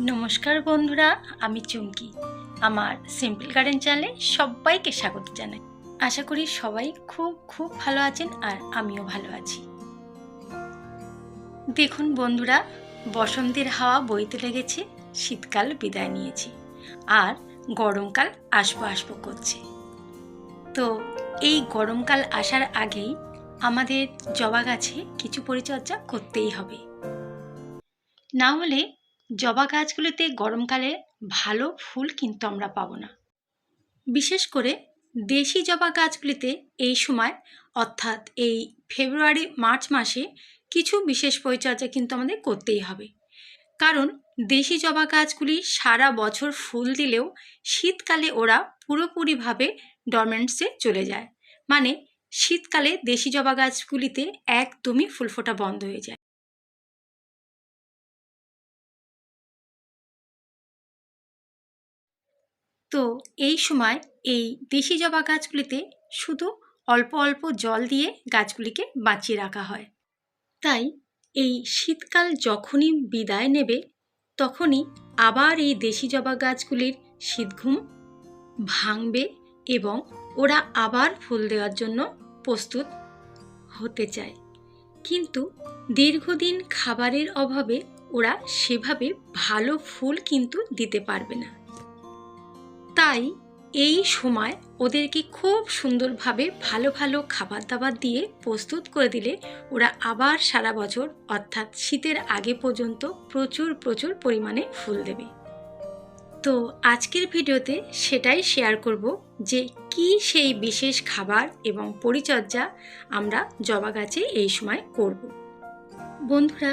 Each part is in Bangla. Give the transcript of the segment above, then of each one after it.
নমস্কার বন্ধুরা, আমি চুমকি। আমার সিম্পল গার্ডেন চ্যানেলে সবাইকে স্বাগত জানাই। আশা করি সবাই খুব খুব ভালো আছেন আর আমিও ভালো আছি। দেখুন বন্ধুরা, বসন্তের হাওয়া বইতে লেগেছে, শীতকাল বিদায় নিয়েছে আর গরমকাল আসব আসব করছে। তো এই গরমকাল আসার আগেই আমাদের জবা গাছে কিছু পরিচর্যা করতেই হবে। না হলে জবা গাছগুলিতে গরমকালে ভালো ফুল কিন্তু আমরা পাবো না। বিশেষ করে দেশি জবা গাছগুলিতে এই সময়, অর্থাৎ এই ফেব্রুয়ারি, মার্চ মাসে কিছু বিশেষ পরিচর্যা কিন্তু আমাদের করতেই হবে। কারণ দেশি জবা গাছগুলি সারা বছর ফুল দিলেও শীতকালে ওরা পুরোপুরিভাবে ডরমেন্টসে চলে যায়। মানে শীতকালে দেশি জবা গাছগুলিতে একদমই ফুল ফোটা বন্ধ হয়ে যায়। তো এই সময় এই দেশি জবা গাছগুলিতে শুধু অল্প অল্প জল দিয়ে গাছগুলিকে বাঁচিয়ে রাখা হয়। তাই এই শীতকাল যখনই বিদায় নেবে, তখনই আবার এই দেশি জবা গাছগুলির শীতঘুম ভাঙবে এবং ওরা আবার ফুল দেওয়ার জন্য প্রস্তুত হতে চায়। কিন্তু দীর্ঘদিন খাবারের অভাবে ওরা সেভাবে ভালো ফুল কিন্তু দিতে পারবে না। তাই এই সময় ওদেরকে খুব সুন্দরভাবে ভালো ভালো খাবার দাবার দিয়ে প্রস্তুত করে দিলে ওরা আবার সারা বছর, অর্থাৎ শীতের আগে পর্যন্ত প্রচুর প্রচুর পরিমাণে ফুল দেবে। তো আজকের ভিডিওতে সেটাই শেয়ার করব যে কি সেই বিশেষ খাবার এবং পরিচর্যা আমরা জবা গাছে এই সময় করব। বন্ধুরা,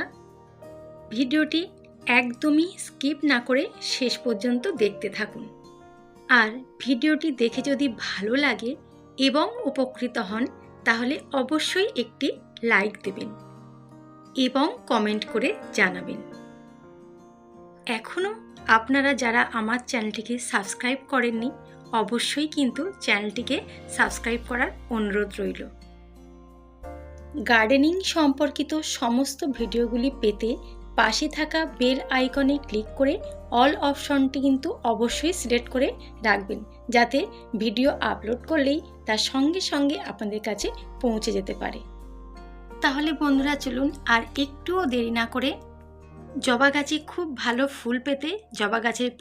ভিডিওটি একদমই স্কিপ না করে শেষ পর্যন্ত দেখতে থাকুন। আর ভিডিওটি দেখে যদি ভালো লাগে এবং উপকৃত হন, তাহলে অবশ্যই একটি লাইক দেবেন এবং কমেন্ট করে জানাবেন। এখনও আপনারা যারা আমার চ্যানেলটিকে সাবস্ক্রাইব করেননি, অবশ্যই কিন্তু চ্যানেলটিকে সাবস্ক্রাইব করার অনুরোধ রইল। গার্ডেনিং সম্পর্কিত সমস্ত ভিডিওগুলি পেতে পাশে থাকা বেল আইকনে ক্লিক করে অল অপশনটি কিন্তু অবশ্যই সিলেক্ট করে রাখবেন, যাতে ভিডিও আপলোড করলেই তার সঙ্গে সঙ্গে আপনাদের কাছে পৌঁছে যেতে পারে। তাহলে বন্ধুরা চলুন আর একটুও দেরি না করে জবা গাছে খুব ভালো ফুল পেতে জবা গাছের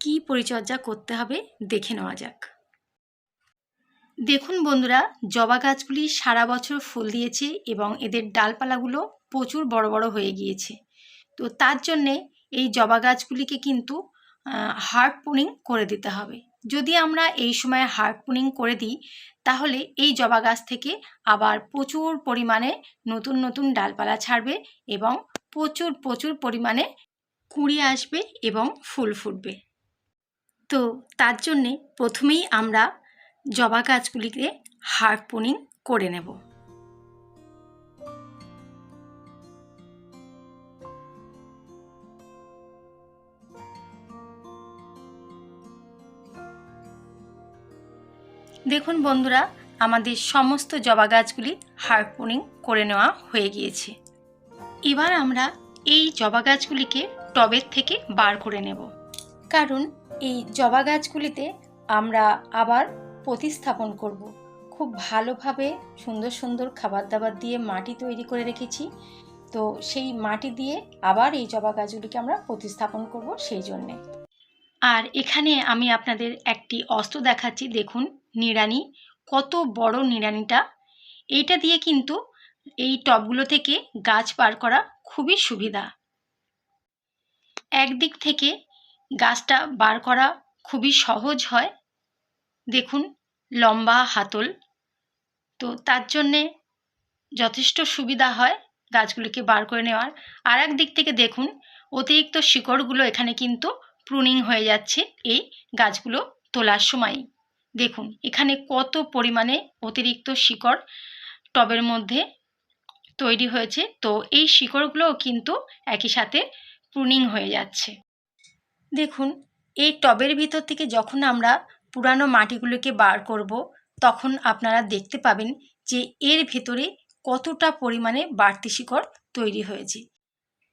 কী পরিচর্যা করতে হবে দেখে নেওয়া যাক। দেখুন বন্ধুরা, জবা গাছগুলি সারা বছর ফুল দিয়েছে এবং এদের ডালপালাগুলো প্রচুর বড় বড় হয়ে গিয়েছে। তো তার জন্যে এই জবা গাছগুলিকে কিন্তু হার্ড পুনিং করে দিতে হবে। যদি আমরা এই সময় হার্ড পুনিং করে দিই, তাহলে এই জবা গাছ থেকে আবার প্রচুর পরিমাণে নতুন নতুন ডালপালা ছাড়বে এবং প্রচুর প্রচুর পরিমাণে কুড়ি আসবে এবং ফুল ফুটবে। তো তার জন্যে প্রথমেই আমরা জবা গাছগুলিকে হার্ড পুনিং করে নেব। দেখুন বন্ধুরা, আমাদের সমস্ত জবা গাছগুলি হারপুনিং করে নেওয়া হয়ে গিয়েছে। এবার আমরা এই জবা গাছগুলিকে টবের থেকে বার করে নেব। কারণ এই জবা গাছগুলিতে আমরা আবার প্রতিস্থাপন করব। খুব ভালোভাবে সুন্দর সুন্দর খাবার দাবার দিয়ে মাটি তৈরি করে রেখেছি। তো সেই মাটি দিয়ে আবার এই জবা গাছগুলিকে আমরা প্রতিস্থাপন করব সেই জন্যে। আর এখানে আমি আপনাদের একটি অস্ত্র দেখাচ্ছি, দেখুন। নিড়ানি, কত বড় নিড়ানিটা। এইটা দিয়ে কিন্তু এই টবগুলো থেকে গাছ বার করা খুবই সুবিধা। একদিক থেকে গাছটা বার করা খুবই সহজ হয়। দেখুন, লম্বা হাতল। তো তার জন্যে যথেষ্ট সুবিধা হয় গাছগুলোকে বার করে নেওয়ার। আর এক দিক থেকে দেখুন, অতিরিক্ত শিকড়গুলো এখানে কিন্তু প্রুনিং হয়ে যাচ্ছে এই গাছগুলো তোলার সময়ই দেখুন, এখানে কত পরিমাণে অতিরিক্ত শিকড় টবের মধ্যে তৈরি হয়েছে। তো এই শিকড়গুলোও কিন্তু একই সাথে প্রুনিং হয়ে যাচ্ছে। দেখুন, এই টবের ভিতর থেকে যখন আমরা পুরানো মাটিগুলোকে বার করব, তখন আপনারা দেখতে পাবেন যে এর ভেতরে কতটা পরিমাণে বাড়তি শিকড় তৈরি হয়েছে।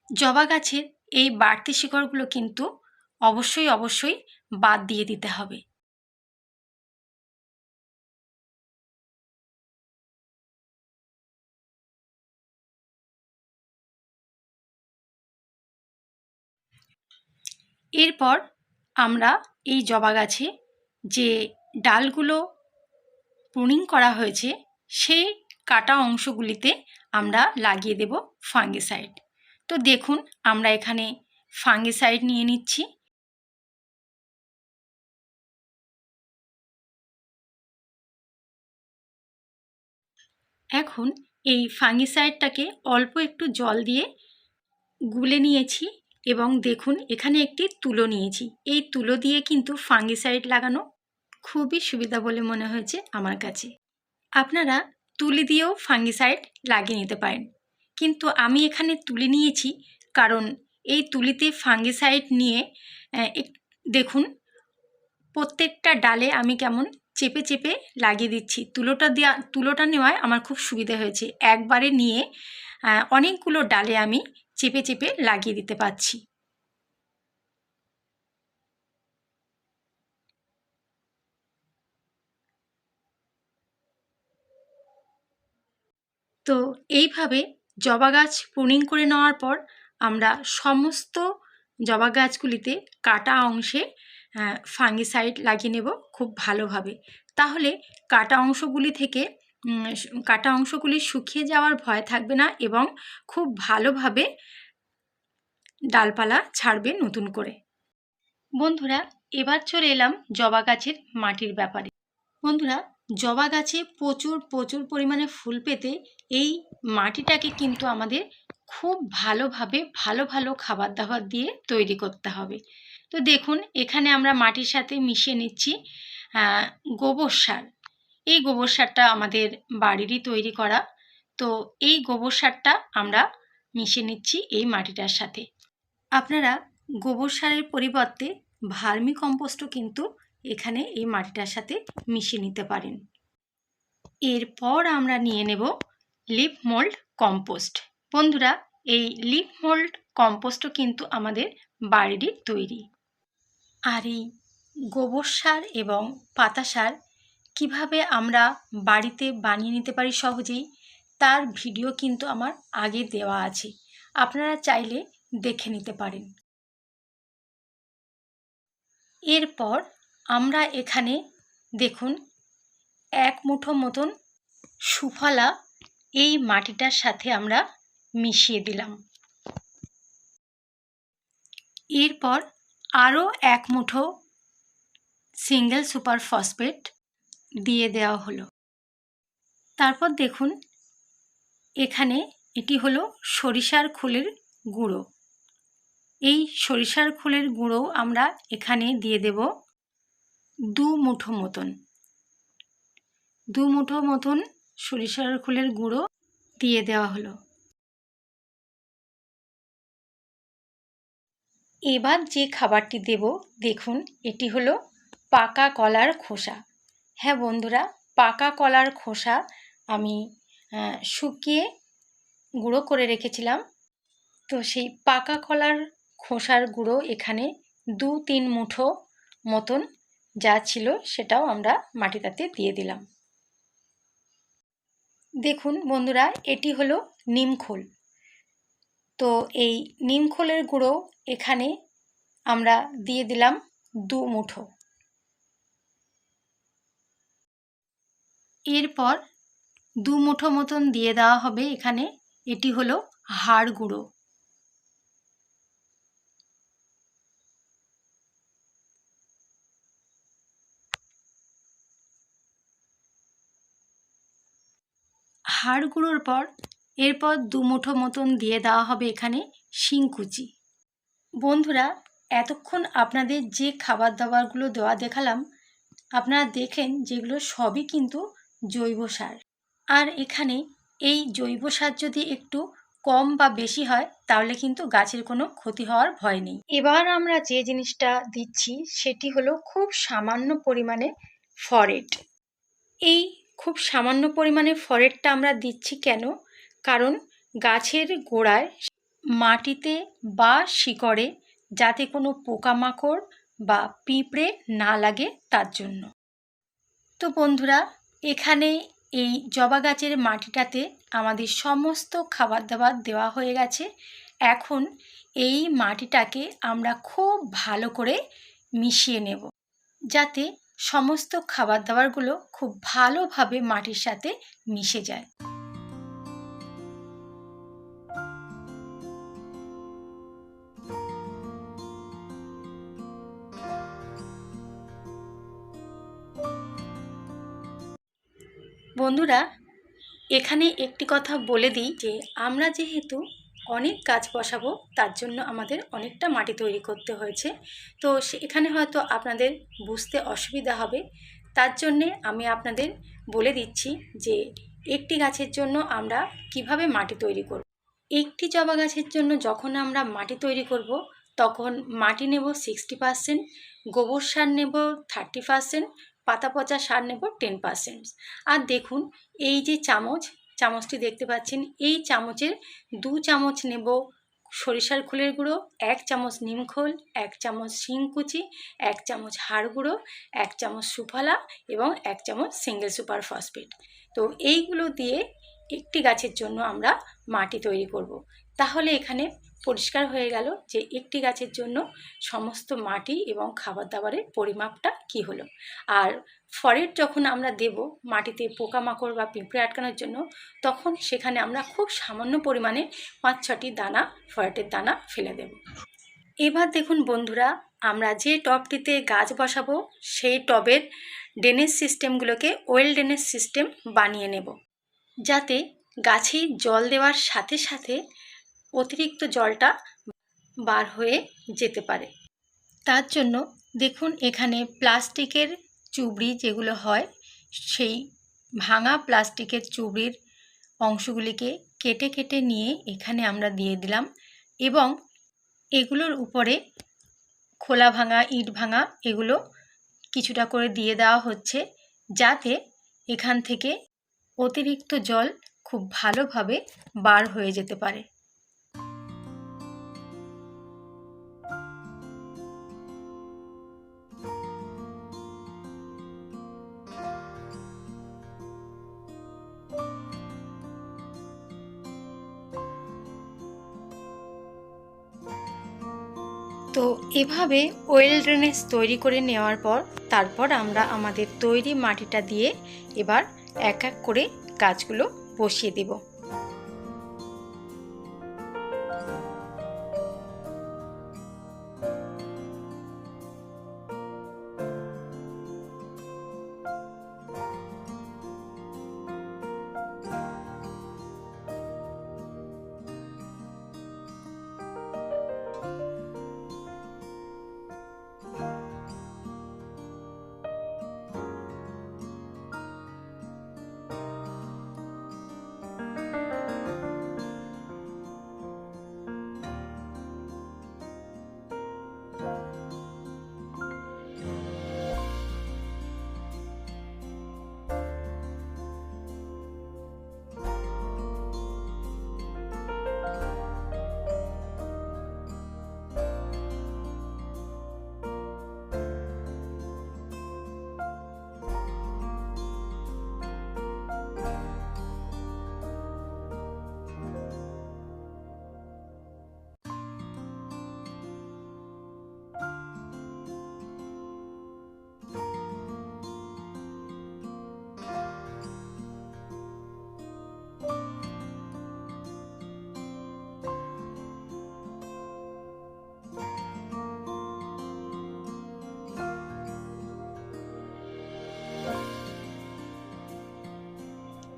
জবা গাছের এই বাড়তি শিকড়গুলো কিন্তু অবশ্যই অবশ্যই বাদ দিয়ে দিতে হবে। এরপর আমরা এই জবা গাছে যে ডালগুলো প্রুনিং করা হয়েছে, সেই কাটা অংশগুলিতে আমরা লাগিয়ে দেব ফাঙ্গিসাইড তো দেখুন, আমরা এখানে ফাঙ্গিসাইড নিয়ে নিচ্ছি। এখন এই ফাঙ্গিসাইডটাকে অল্প একটু জল দিয়ে গুলে নিয়েছি। এবং দেখুন, এখানে একটি তুলো নিয়েছি। এই তুলো দিয়ে কিন্তু ফাঙ্গিসাইড লাগানো খুবই সুবিধা বলে মনে হয়েছে আমার কাছে। আপনারা তুলি দিয়েও ফাঙ্গিসাইড লাগিয়ে নিতে পারেন। কিন্তু আমি এখানে তুলি নিয়েছি কারণ এই তুলিতে ফাঙ্গিসাইড নিয়ে দেখুন, প্রত্যেকটা ডালে আমি কেমন চেপে চেপে লাগিয়ে দিচ্ছি। তুলোটা দেওয়া তুলোটা নেওয়ায় আমার খুব সুবিধা হয়েছে। একবারে নিয়ে অনেকগুলো ডালে আমি চেপে চেপে লাগিয়ে দিতে পারছি। তো এইভাবে জবা গাছ প্রুনিং করে নেওয়ার পর আমরা সমস্ত জবা গাছগুলিতে কাটা অংশে ফাঙ্গিসাইড লাগিয়ে নেব খুব ভালোভাবে। তাহলে কাটা অংশগুলি থেকে কাটা অংশগুলি শুকিয়ে যাওয়ার ভয় থাকবে না এবং খুব ভালোভাবে ডালপালা ছাড়বে নতুন করে। বন্ধুরা, এবার চলে এলাম জবা গাছের মাটির ব্যাপারে। বন্ধুরা, জবা গাছে প্রচুর প্রচুর পরিমাণে ফুল পেতে এই মাটিটাকে কিন্তু আমাদের খুব ভালোভাবে ভালো ভালো খাবার দাবার দিয়ে তৈরি করতে হবে। তো দেখুন, এখানে আমরা মাটির সাথে মিশিয়ে নিচ্ছি গোবর সার। এই গোবর সারটা আমাদের বাড়িরই তৈরি করা। তো এই গোবর সারটা আমরা মিশে নিচ্ছি এই মাটিটার সাথে। আপনারা গোবর সারের পরিবর্তে ভার্মি কম্পোস্টও কিন্তু এখানে এই মাটিটার সাথে মিশিয়ে নিতে পারেন। এরপর আমরা নিয়ে নেব লিপ মোল্ড কম্পোস্ট। বন্ধুরা, এই লিপ মোল্ড কম্পোস্টও কিন্তু আমাদের বাড়িরই তৈরি। আর এই গোবর সার এবং পাতা সার কীভাবে আমরা বাড়িতে বানিয়ে নিতে পারি সহজেই, তার ভিডিও কিন্তু আমার আগে দেওয়া আছে। আপনারা চাইলে দেখে নিতে পারেন। এরপর আমরা এখানে দেখুন, এক মুঠো মতন সুফলা এই মাটিটার সাথে আমরা মিশিয়ে দিলাম। এরপর আরও এক মুঠো সিঙ্গেল সুপার ফসফেট দিয়ে দেওয়া হলো। তারপর দেখুন, এখানে এটি হলো সরিষার খোলের গুঁড়ো। এই সরিষার খোলের গুঁড়ো আমরা এখানে দিয়ে দেব দু মুঠো মতন। দু মুঠো মতন সরিষার খোলের গুঁড়ো দিয়ে দেওয়া হলো। এবার যে খাবারটি দেব, দেখুন, এটি হলো পাকা কলার খোসা। হ্যাঁ বন্ধুরা, পাকা কলার খোসা আমি শুকিয়ে গুঁড়ো করে রেখেছিলাম। তো সেই পাকা কলার খোসার গুঁড়ো এখানে দু তিন মুঠো মতন যা ছিল সেটাও আমরা মাটিটাতে দিয়ে দিলাম। দেখুন বন্ধুরা, এটি হলো নিমখোল তো এই নিমখোলের গুঁড়ো এখানে আমরা দিয়ে দিলাম দু মুঠো। এরপর দু মুঠো মতন দিয়ে দেওয়া হবে এখানে। এটি হলো হাড় গুঁড়ো। হাড় গুঁড়োর পর এরপর দু মুঠো মতন দিয়ে দেওয়া হবে এখানে শিংকুচি। বন্ধুরা, এতক্ষণ আপনাদের যে খাবার দাবারগুলো দেওয়া দেখালাম, আপনারা দেখেন যেগুলো সবই কিন্তু জৈব সার। আর এখানে এই জৈব সার যদি একটু কম বা বেশি হয়, তাহলে কিন্তু গাছের কোনো ক্ষতি হওয়ার ভয় নেই। এবার আমরা যে জিনিসটা দিচ্ছি, সেটি হলো খুব সামান্য পরিমাণে ফরেট। এই খুব সামান্য পরিমাণে ফরেটটা আমরা দিচ্ছি কেন? কারণ গাছের গোড়ায় মাটিতে বা শিকড়ে যাতে কোনো পোকামাকড় বা পিঁপড়ে না লাগে তার জন্য। তো বন্ধুরা এখানে এই জবা গাছের মাটিটাতে আমাদের সমস্ত খাবার দাবার দেওয়া হয়ে গেছে। এখন এই মাটিটাকে আমরা খুব ভালো করে মিশিয়ে নেব, যাতে সমস্ত খাবার দাবারগুলো খুব ভালোভাবে মাটির সাথে মিশে যায়। বন্ধুরা, এখানে একটি কথা বলে দিই যে, আমরা যেহেতু অনেক গাছ বসাবো, তার জন্য আমাদের অনেকটা মাটি তৈরি করতে হয়েছে। তো এখানে হয়তো আপনাদের বুঝতে অসুবিধা হবে। তার জন্যে আমি আপনাদের বলে দিচ্ছি যে, একটি গাছের জন্য আমরা কীভাবে মাটি তৈরি করব। একটি জবা গাছের জন্য যখন আমরা মাটি তৈরি করব, তখন মাটি নেব সিক্সটি পারসেন্ট গোবর সার নেব থার্টি পারসেন্ট পাতা পচা সার নেব টেন পারসেন্ট আর দেখুন, এই যে চামচ, চামচটি দেখতে পাচ্ছেন, এই চামচের দু চামচ নেব সরিষার খোলের গুঁড়ো, এক চামচ নিমখোল এক চামচ শিংকুচি এক চামচ হাড় গুঁড়ো, এক চামচ সুফলা এবং এক চামচ সিঙ্গেল সুপার ফসফেট তো এইগুলো দিয়ে একটি গাছের জন্য আমরা মাটি তৈরি করব। তাহলে এখানে পরিষ্কার হয়ে গেল যে একটি গাছের জন্য সমস্ত মাটি এবং খাবার দাবারের পরিমাপটা কি হলো। আর ফরেট যখন আমরা দেব মাটিতে পোকামাকড় বা পিঁপড়ে আটকানোর জন্য, তখন সেখানে আমরা খুব সামান্য পরিমাণে পাঁচ ছটি দানা, ফরেটের দানা ফেলে দেব। এবার দেখুন বন্ধুরা, আমরা যে টবটিতে গাছ বসাবো, সেই টবের ড্রেনেজ সিস্টেমগুলোকে ওয়েল ড্রেনেজ সিস্টেম বানিয়ে নেব। যাতে গাছে জল দেওয়ার সাথে সাথে অতিরিক্ত জলটা বার হয়ে যেতে পারে। তার জন্য দেখুন এখানে প্লাস্টিকের চুবড়ি যেগুলো হয়, সেই ভাঙা প্লাস্টিকের চুবড়ির অংশগুলিকে কেটে কেটে নিয়ে এখানে আমরা দিয়ে দিলাম এবং এগুলোর উপরে খোলা ভাঙা, ইট ভাঙা এগুলো কিছুটা করে দিয়ে দেওয়া হচ্ছে যাতে এখান থেকে অতিরিক্ত জল খুব ভালোভাবে বার হয়ে যেতে পারে। তো এভাবে ওয়েল ড্রেনেজ তৈরি করে নেওয়ার পর তারপর আমরা আমাদের তৈরি মাটিটা দিয়ে এবার এক এক করে গাছগুলো বসিয়ে দেবো।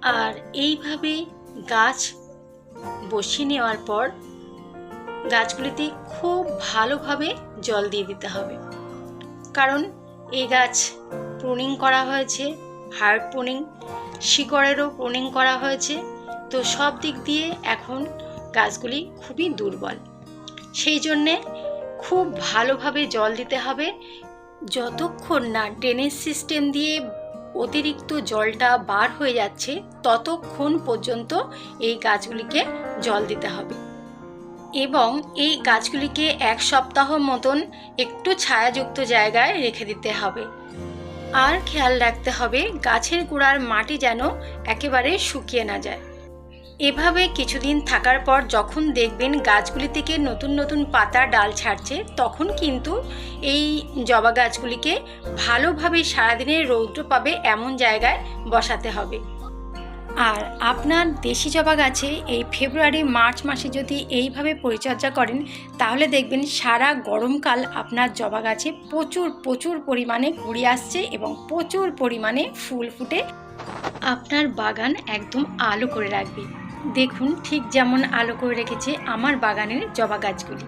আর এইভাবে গাছ বসিয়ে নেওয়ার পর গাছগুলিতে খুব ভালোভাবে জল দিয়ে দিতে হবে। কারণ এই গাছ প্রুনিং করা হয়েছে হার্ড প্রুনিং, শিকড়েরও প্রুনিং করা হয়েছে। তো সব দিক দিয়ে এখন গাছগুলি খুবই দুর্বল। সেই জন্যে খুব ভালোভাবে জল দিতে হবে। যতক্ষণ না ড্রেনেজ সিস্টেম দিয়ে অতিরিক্ত জলটা বার হয়ে যাচ্ছে, ততক্ষণ পর্যন্ত এই গাছগুলিকে জল দিতে হবে। এবং এই গাছগুলিকে এক সপ্তাহ মতন একটু ছায়াযুক্ত জায়গায় রেখে দিতে হবে। আর খেয়াল রাখতে হবে, গাছের গোড়ার মাটি যেন একেবারে শুকিয়ে না যায়। এভাবে কিছুদিন থাকার পর যখন দেখবেন গাছগুলি থেকে নতুন নতুন পাতা, ডাল ছাড়ছে, তখন কিন্তু এই জবা গাছগুলিকে ভালোভাবে সারাদিনে রৌদ্র পাবে এমন জায়গায় বসাতে হবে। আর আপনার দেশি জবা গাছে এই ফেব্রুয়ারি, মার্চ মাসে যদি এইভাবে পরিচর্যা করেন, তাহলে দেখবেন সারা গরমকাল আপনার জবা গাছে প্রচুর প্রচুর পরিমাণে কুড়ি আসছে এবং প্রচুর পরিমাণে ফুল ফুটে আপনার বাগান একদম আলো করে রাখবে। দেখুন ঠিক যেমন আলো করে রেখেছে আমার বাগানের জবা গাছগুলি।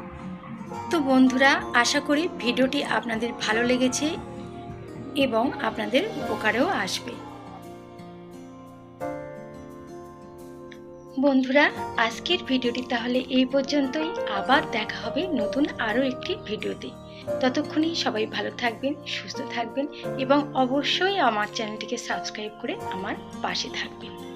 তো বন্ধুরা, আশা করি ভিডিওটি আপনাদের ভালো লেগেছে এবং আপনাদের উপকারেও আসবে। বন্ধুরা, আজকের ভিডিওটি তাহলে এই পর্যন্তই। আবার দেখা হবে নতুন আরও একটি ভিডিওতে। ততক্ষণে সবাই ভালো থাকবেন, সুস্থ থাকবেন এবং অবশ্যই আমার চ্যানেলটিকে সাবস্ক্রাইব করে আমার পাশে থাকবেন।